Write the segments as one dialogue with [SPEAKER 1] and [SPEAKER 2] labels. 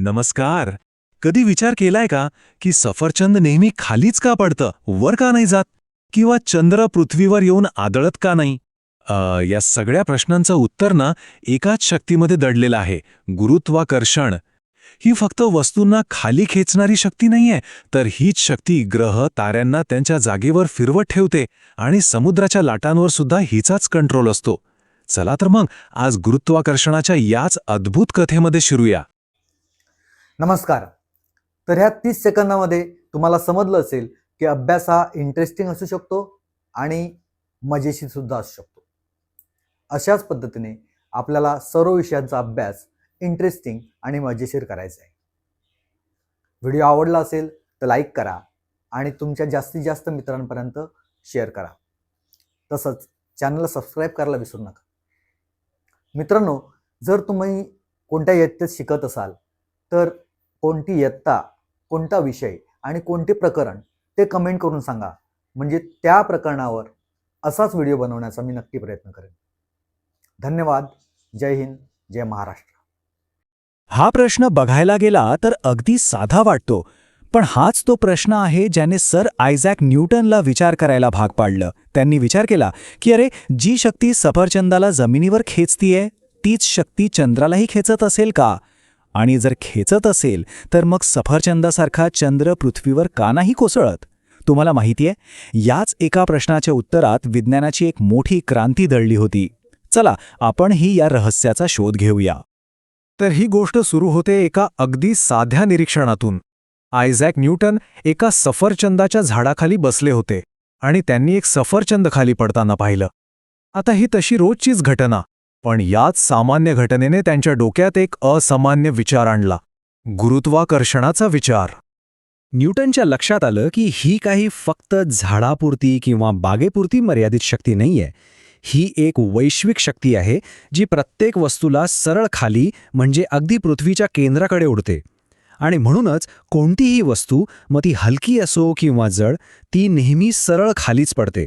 [SPEAKER 1] नमस्कार. कधी विचार केलाय का की सफरचंद नेहमी खालीच का पडतं? वर का नाही जात? किंवा चंद्र पृथ्वीवर येऊन आदळत का नाही? या सगळ्या प्रश्नांचं उत्तर ना एकाच शक्तीमध्ये दडलेलं आहे. गुरुत्वाकर्षण. ही फक्त वस्तूंना खाली खेचणारी शक्ती नाहीये तर हीच शक्ती ग्रह ताऱ्यांना त्यांच्या जागेवर फिरवत ठेवते आणि समुद्राच्या लाटांवर सुद्धा हिचाच कंट्रोल असतो. चला तर मग आज गुरुत्वाकर्षणाच्या याच अद्भुत कथेमध्ये शिरूया.
[SPEAKER 2] नमस्कार. तर ह्या तीस सेकंदामध्ये तुम्हाला समजलं असेल की अभ्यास हा इंटरेस्टिंग असू शकतो आणि मजेशीर सुद्धा असू शकतो. अशाच पद्धतीने आपल्याला सर्व विषयांचा अभ्यास इंटरेस्टिंग आणि मजेशीर करायचा आहे. व्हिडिओ आवडला असेल तर लाईक करा आणि तुमच्या जास्तीत जास्त मित्रांपर्यंत शेअर करा. तसंच चॅनलला सबस्क्राईब करायला विसरू नका. मित्रांनो जर तुम्ही कोणत्या इयत्तेत शिकत असाल तर कोणती इयत्ता कोणता विषय आणि कोणते प्रकरण ते कमेंट करून सांगा. म्हणजे त्या प्रकरणावर असाच व्हिडिओ बनवण्याचा मी नक्की प्रयत्न करेन. धन्यवाद. जय हिंद. जय महाराष्ट्र.
[SPEAKER 3] हा प्रश्न बघायला गेला तर अगदी साधा वाटतो. पण हाच तो प्रश्न आहे ज्याने सर आयझॅक न्यूटनला विचार करायला भाग पाडलं. त्यांनी विचार केला की अरे जी शक्ती सफरचंदाला जमिनीवर खेचतीये तीच शक्ती चंद्रालाही खेचत असेल का? आणि जर खेचत असेल तर मग सफरचंदासारखा चंद्र पृथ्वीवर का नाही कोसळत? तुम्हाला माहितीये याच एका प्रश्नाच्या उत्तरात विज्ञानाची एक मोठी क्रांती दळली होती. चला आपणही या रहस्याचा शोध घेऊया.
[SPEAKER 1] तर ही गोष्ट सुरू होते एका अगदी साध्या निरीक्षणातून. आयझॅक न्यूटन एका सफरचंदाच्या झाडाखाली बसले होते आणि त्यांनी एक सफरचंद खाली पडताना पाहिलं. आता ही तशी रोजचीच घटना. पण याच सामान्य घटनेने त्यांच्या डोक्यात एक असामान्य विचार आणला. गुरुत्वाकर्षणाचा विचार.
[SPEAKER 3] न्यूटनच्या लक्षात आलं की ही काही फक्त झाडापुरती किंवा बागेपुरती मर्यादित शक्ती नाहीये. ही एक वैश्विक शक्ती आहे जी प्रत्येक वस्तूला सरळ खाली म्हणजे अगदी पृथ्वीच्या केंद्राकडे उडते आणि म्हणूनच कोणतीही वस्तू मग ती हलकी असो किंवा जड ती नेहमी सरळ खालीच पडते.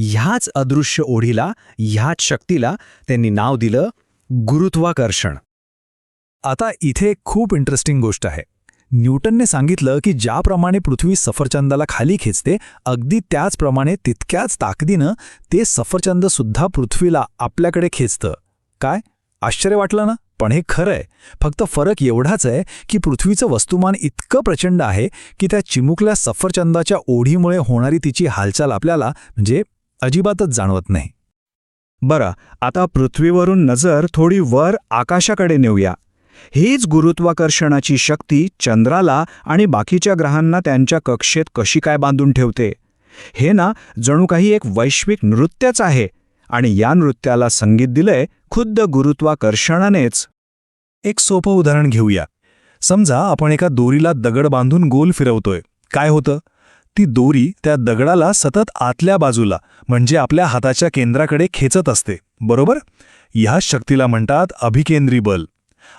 [SPEAKER 3] ह्याच अदृश्य ओढीला ह्याच शक्तीला त्यांनी नाव दिलं गुरुत्वाकर्षण.
[SPEAKER 1] आता इथे एक खूप इंटरेस्टिंग गोष्ट आहे. न्यूटनने सांगितलं की ज्याप्रमाणे पृथ्वी सफरचंदाला खाली खेचते अगदी त्याचप्रमाणे तितक्याच ताकदीनं ते सफरचंद सुद्धा पृथ्वीला आपल्याकडे खेचतं. काय? आश्चर्य वाटलं ना? पण हे खरं आहे. फक्त फरक एवढाच आहे की पृथ्वीचं वस्तुमान इतकं प्रचंड आहे की त्या चिमुकल्या सफरचंदाच्या ओढीमुळे होणारी तिची हालचाल आपल्याला म्हणजे अजिबातच जाणवत नाही.
[SPEAKER 4] बरं आता पृथ्वीवरून नजर थोडी वर आकाशाकडे नेऊया. हीच गुरुत्वाकर्षणाची शक्ती चंद्राला आणि बाकीच्या ग्रहांना त्यांच्या कक्षेत कशी काय बांधून ठेवते? हे ना जणू काही एक वैश्विक नृत्यच आहे आणि या नृत्याला संगीत दिलंय खुद्द गुरुत्वाकर्षणानेच.
[SPEAKER 1] एक सोपं उदाहरण घेऊया. समजा आपण एका दोरीला दगड बांधून गोल फिरवतोय. काय होतं? ती दोरी त्या दगडाला सतत आतल्या बाजूला म्हणजे आपल्या हाताच्या केंद्राकडे खेचत असते. बरोबर? ह्याच शक्तीला म्हणतात अभिकेंद्री बल.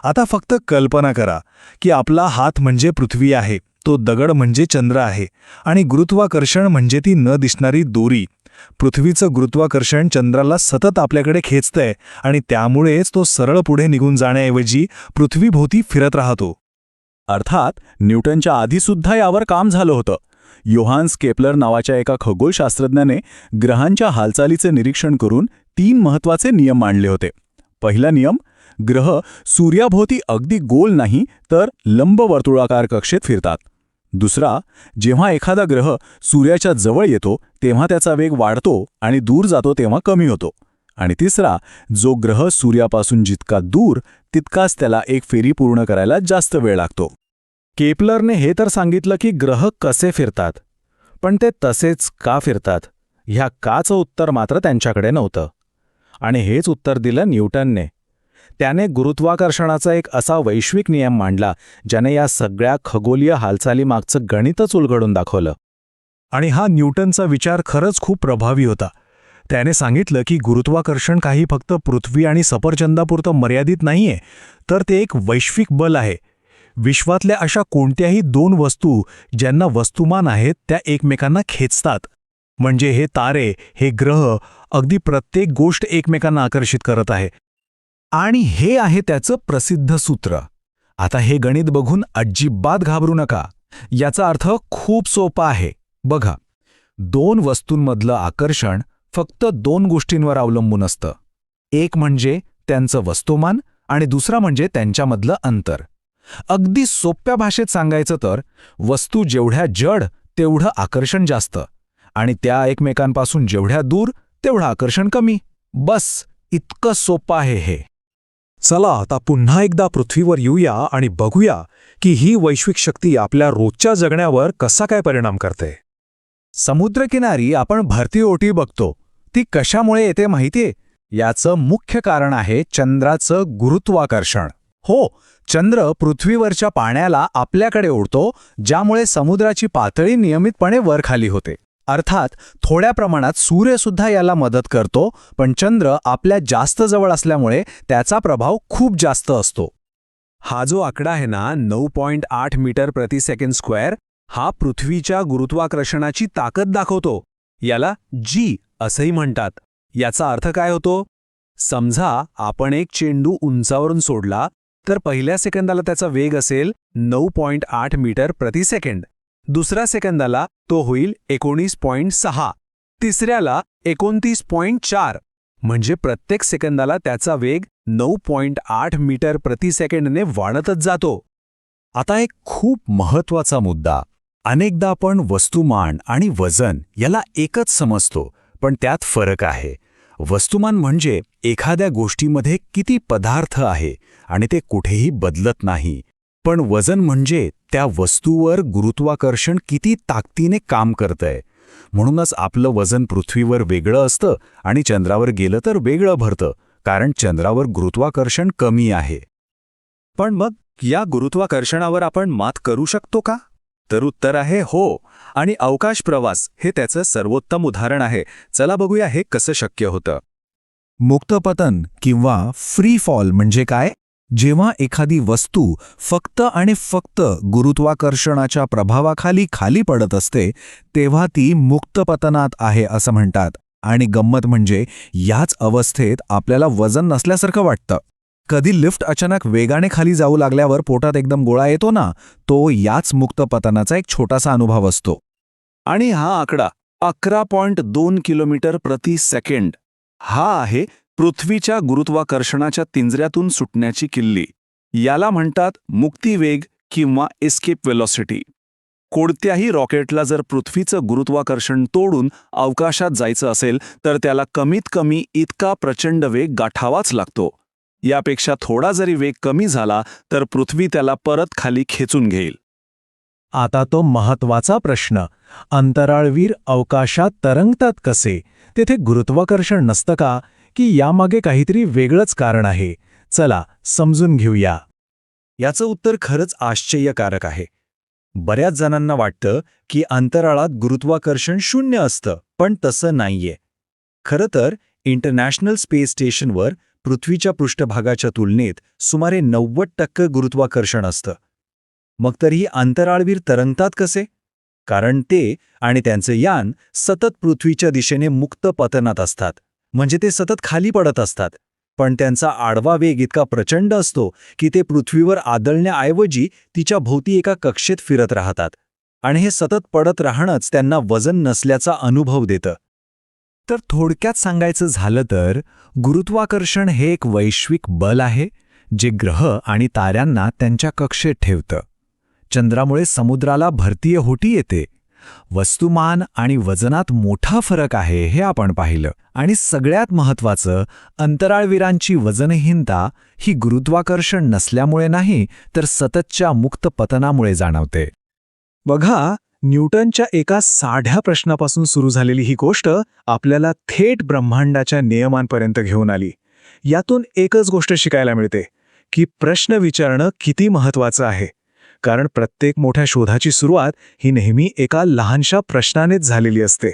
[SPEAKER 1] आता फक्त कल्पना करा की आपला हात म्हणजे पृथ्वी आहे तो दगड म्हणजे चंद्र आहे आणि गुरुत्वाकर्षण म्हणजे ती न दिसणारी दोरी. पृथ्वीचं गुरुत्वाकर्षण चंद्राला सतत आपल्याकडे खेचतंय आणि त्यामुळेच तो सरळ पुढे निघून जाण्याऐवजी पृथ्वीभोवती फिरत राहतो.
[SPEAKER 3] अर्थात न्यूटनच्या आधीसुद्धा यावर काम झालं होतं. योहान्स केपलर नावाच्या एका खगोलशास्त्रज्ञाने ग्रहांच्या हालचालीचे निरीक्षण करून तीन महत्त्वाचे नियम मांडले होते. पहिला नियम ग्रह सूर्याभोवती अगदी गोल नाही तर लंबवर्तुळाकार कक्षेत फिरतात. दुसरा जेव्हा एखादा ग्रह सूर्याच्या जवळ येतो तेव्हा त्याचा वेग वाढतो आणि दूर जातो तेव्हा कमी होतो. आणि तिसरा जो ग्रह सूर्यापासून जितका दूर तितकाच त्याला एक फेरी पूर्ण करायला जास्त वेळ लागतो. केपलरने हे तर सांगितलं की ग्रह कसे फिरतात पण ते तसेच का फिरतात ह्या काचं उत्तर मात्र त्यांच्याकडे नव्हतं. आणि हेच उत्तर दिलं न्यूटनने. त्याने गुरुत्वाकर्षणाचा एक असा वैश्विक नियम मांडला ज्याने या सगळ्या खगोलीय हालचालीमागचं गणितच उलगडून दाखवलं.
[SPEAKER 1] आणि हा न्यूटनचा विचार खरंच खूप प्रभावी होता. त्याने सांगितलं की गुरुत्वाकर्षण काही फक्त पृथ्वी आणि सफरचंदापुरतं मर्यादित नाहीये तर ते एक वैश्विक बल आहे. विश्वातल्या अशा कोणत्याही दोन वस्तू ज्यांना वस्तुमान आहेत त्या एकमेकांना खेचतात. म्हणजे हे तारे हे ग्रह अगदी प्रत्येक गोष्ट एकमेकांना आकर्षित करत आहे. आणि हे आहे त्याचं प्रसिद्ध सूत्र.
[SPEAKER 3] आता हे गणित बघून अजिबात घाबरू नका. याचा अर्थ खूप सोपा आहे. बघा. दोन वस्तूंमधलं आकर्षण फक्त दोन गोष्टींवर अवलंबून असतं. एक म्हणजे त्यांचं वस्तुमान आणि दुसरा म्हणजे त्यांच्यामधलं अंतर. अगदी सोप्या भाषेत सांगायचं तर वस्तू जेवढ्या जड तेवढं आकर्षण जास्त. आणि त्या एकमेकांपासून जेवढ्या दूर तेवढं आकर्षण कमी. बस इतकं सोपं आहे हे.
[SPEAKER 1] चला आता पुन्हा एकदा पृथ्वीवर येऊया आणि बघूया की ही वैश्विक शक्ती आपल्या रोजच्या जगण्यावर कसा काय परिणाम करते.
[SPEAKER 3] समुद्रकिनारी आपण भरती ओटी बघतो. ती कशामुळे येते माहितीये? याचं मुख्य कारण आहे चंद्राचं गुरुत्वाकर्षण. हो चंद्र पृथ्वीवरच्या पाण्याला आपल्याकडे ओढतो ज्यामुळे समुद्राची पातळी नियमितपणे वरखाली होते. अर्थात थोड्या प्रमाणात सूर्यसुद्धा याला मदत करतो पण चंद्र आपल्या जास्त जवळ असल्यामुळे त्याचा प्रभाव खूप जास्त असतो.
[SPEAKER 1] हा जो आकडा आहे ना नऊ पॉइंट आठ मीटर प्रति सेकंड स्क्वेअर हा पृथ्वीच्या गुरुत्वाकर्षणाची ताकद दाखवतो. याला जी असंही म्हणतात. याचा अर्थ काय होतो? समजा आपण एक चेंडू उंचावरून सोडला तर पहिल्या सेकंदाला त्याचा वेग असेल नऊ पॉइंट आठ मीटर प्रति सेकंड दुसऱ्या सेकंदाला तो होईल एकोणीस पॉइंट सहा. तिसऱ्याला एकोणतीस पॉइंट चार. म्हणजे प्रत्येक सेकंदाला त्याचा वेग नऊ पॉइंट आठ मीटर प्रति सेकंडने वाढतच जातो.
[SPEAKER 3] आता एक खूप महत्त्वाचा मुद्दा. अनेकदा आपण वस्तुमान आणि वजन याला एकच समजतो पण त्यात फरक आहे. वस्तुमान म्हणजे एखाद्या गोष्टीमध्ये किती पदार्थ आहे आणि ते कुठेही बदलत नाही. पण वजन म्हणजे त्या वस्तूवर गुरुत्वाकर्षण किती ताकदीने काम करतंय. म्हणूनच आपलं वजन पृथ्वीवर वेगळं असतं आणि चंद्रावर गेलं तर वेगळं भरतं कारण चंद्रावर गुरुत्वाकर्षण कमी आहे.
[SPEAKER 1] पण मग या गुरुत्वाकर्षणावर आपण मात करू शकतो का? तर उत्तर आहे हो. आणि अवकाश प्रवास हे त्याचं सर्वोत्तम उदाहरण आहे. चला बघूया हे कसं शक्य होतं.
[SPEAKER 3] मुक्तपतन किंवा फ्री फॉल म्हणजे काय? जेव्हा एखादी वस्तू फक्त आणि फक्त गुरुत्वाकर्षणाच्या प्रभावाखाली खाली पडत असते तेव्हा ती मुक्तपतनात आहे असं म्हणतात. आणि गंमत म्हणजे याच अवस्थेत आपल्याला वजन नसल्यासारखं वाटतं. कधी लिफ्ट अचानक वेगाने खाली जाऊ लागल्यावर पोटात एकदम गोळा येतो ना तो याच मुक्तपतनाचा एक छोटासा अनुभव असतो.
[SPEAKER 1] आणि हा आकडा अकरा पॉइंट दोन किलोमीटर प्रति सेकंड. हा आहे पृथ्वीच्या गुरुत्वाकर्षणाच्या तिंजऱ्यातून सुटण्याची किल्ली. याला म्हणतात मुक्तिवेग किंवा एस्केप वेलॉसिटी कोणत्याही रॉकेटला जर पृथ्वीचं गुरुत्वाकर्षण तोडून अवकाशात जायचं असेल तर त्याला कमीत कमी इतका प्रचंड वेग गाठावाच लागतो. यापेक्षा थोडा जरी वेग कमी झाला तर पृथ्वी त्याला परत खाली खेचून घेईल.
[SPEAKER 3] आता तो महत्त्वाचा प्रश्न अंतराळवीर अवकाशात तरंगतात कसे? तेथे गुरुत्वाकर्षण नसतं का? की यामागे काहीतरी वेगळंच कारण आहे? चला समजून घेऊया.
[SPEAKER 1] याचं उत्तर खरंच आश्चर्यकारक आहे. बऱ्याच जणांना वाटतं की अंतराळात गुरुत्वाकर्षण शून्य असतं पण तसं नाहीये. खरं तर इंटरनॅशनल स्पेस स्टेशनवर पृथ्वीच्या पृष्ठभागाच्या तुलनेत सुमारे नव्वद टक्के गुरुत्वाकर्षण असतं. मग तरीही अंतराळवीर तरंगतात कसे? कारण ते आणि त्यांचे यान सतत पृथ्वीच्या दिशेने मुक्त पतनात असतात. म्हणजे ते सतत खाली पडत असतात. पण त्यांचा आडवा वेग इतका प्रचंड असतो की ते पृथ्वीवर आदळण्याऐवजी तिच्या भोवती एका कक्षेत फिरत राहतात. आणि हे सतत पडत राहणंच त्यांना वजन नसल्याचा अनुभव देतं.
[SPEAKER 3] तर थोडक्यात सांगायचं झालं तर गुरुत्वाकर्षण हे एक वैश्विक बल आहे जे ग्रह आणि ताऱ्यांना त्यांच्या कक्षेत ठेवतं. चंद्रामुळे समुद्राला भरतीय होटी येते. वस्तुमान आणि वजनात मोठा फरक आहे हे आपण पाहिलं. आणि सगळ्यात महत्वाचं अंतराळवीरांची वजनहीनता ही गुरुत्वाकर्षण नसल्यामुळे नाही तर सततच्या मुक्त पतनामुळे जाणवते.
[SPEAKER 1] बघा न्यूटनच्या एका साध्या प्रश्नापासून सुरू झालेली ही गोष्ट आपल्याला थेट ब्रह्मांडाच्या नियमांपर्यंत घेऊन आली. यातून एकच गोष्ट शिकायला मिळते की प्रश्न विचारणं किती महत्वाचं आहे. कारण प्रत्येक मोठ्या शोधाची सुरुवात ही नेहमी एका लहानशा प्रश्नानेच झालेली असते.